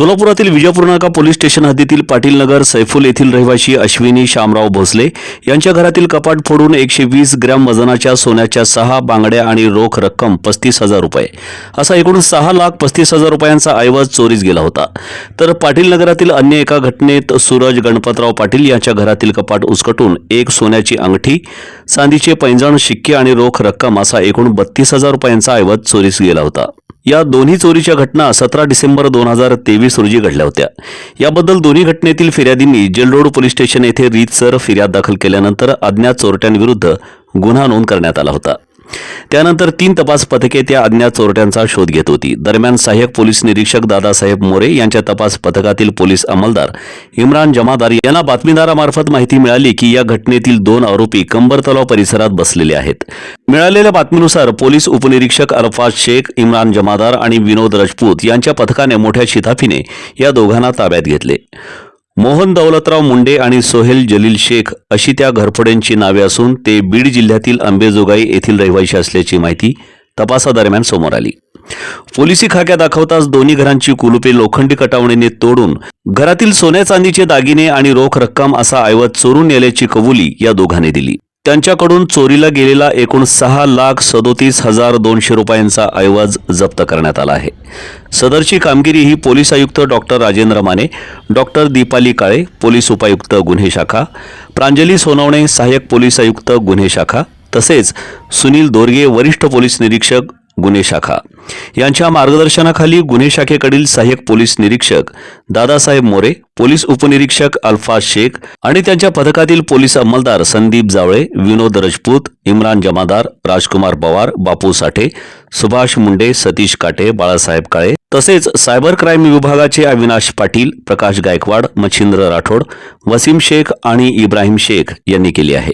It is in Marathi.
सोलापुरातील विजयपूर नाका पोलीस स्टेशन हद्दीतील पाटील नगर सैफुल येथील रहिवासी अश्विनी शामराव भोसले यांच्या घरातील कपाट फोडून एकशे वीस ग्रॅम वजनाच्या सोन्याच्या सहा बांगड्या आणि रोख रक्कम पस्तीस हजार रुपये असा एकूण सहा लाख पस्तीस हजार रुपयांचा ऐवज चोरीस गेला होता. तर पाटील नगरातील अन्य एका घटनेत सूरज गणपतराव पाटील यांच्या घरातील कपाट उचकटून एक सोन्याची अंगठी चांदीचे पैंजण शिक्के आणि रोख रक्कम असा एकूण बत्तीस हजार रुपयांचा ऐवज चोरीस गेला होता. या दोन्ही चोरीच्या घटना सतरा डिसेंबर दोन हजार तेवीस रोजी घडल्या होत्या. याबद्दल दोन्ही घटनेतील फिर्यादींनी जेलरोड पोलीस स्टेशन येथे रीतसर फिर्याद दाखल केल्यानंतर अज्ञात चोरट्यांविरुद्ध गुन्हा नोंद करण्यात आला होता. त्यानंतर तीन तपास पथके त्या अज्ञात चोरट्यांचा शोध घेत होती. दरम्यान सहाय्यक पोलीस निरीक्षक दादासाहेब मोरे यांच्या तपास पथकातील पोलीस अंमलदार इम्रान जमादार यांना बातमीदारामार्फत माहिती मिळाली की या घटनेतील दोन आरोपी कंबर तलाव परिसरात बसलेले आहेत. मिळालेल्या बातमीनुसार पोलीस उपनिरीक्षक अरफाज शेख इम्रान जमादार आणि विनोद राजपूत यांच्या पथकाने मोठ्या शिताफीने या दोघांना ताब्यात घेतले. मोहन दौलतराव मुंडे आणि सोहेल जलील शेख अशी त्या घरफोड्यांची नावे असून ते बीड जिल्ह्यातील अंबेजोगाई येथील रहिवासी असल्याची माहिती तपासादरम्यान समोर आली. पोलिसी खाक्या दाखवताच दोन्ही घरांची कुलुपे लोखंडी कटावणीने तोडून घरातील सोन्या चांदीचे दागिने आणि रोख रक्कम असा ऐवज चोरून नेल्याची कबुली या दोघांनी दिली. त्यांच्याकडून चोरीला गेलेला एकूण सहा लाख सदोतीस हजार दोनशे रुपयांचा ऐवज जप्त करण्यात आला आहे. सदरची कामगिरी ही पोलीस आयुक्त doctor Rajendra Mane doctor Dipali Kale police उपायुक्त गुन्हे शाखा प्रांजली सोनवणे सहाय्यक पोलीस आयुक्त गुन्हे शाखा तसेच सुनील दोरगे वरिष्ठ पोलीस निरीक्षक गुन्हे शाखा. यांच्या मार्गदर्शनाखाली गुन्हे शाखेकडील सहाय्यक पोलीस निरीक्षक दादासाहेब मोरे पोलीस उपनिरीक्षक अल्फाज शेख आणि त्यांच्या पथकातील पोलीस अंमलदार संदीप जावळे विनोद रजपूत इम्रान जमादार राजकुमार पवार बापू साठे सुभाष मुंडे सतीश काटे बाळासाहेब काळे तसेच सायबर क्राईम विभागाचे अविनाश पाटील प्रकाश गायकवाड मच्छिंद्र राठोड वसीम शेख आणि इब्राहिम शेख यांनी केली आहे.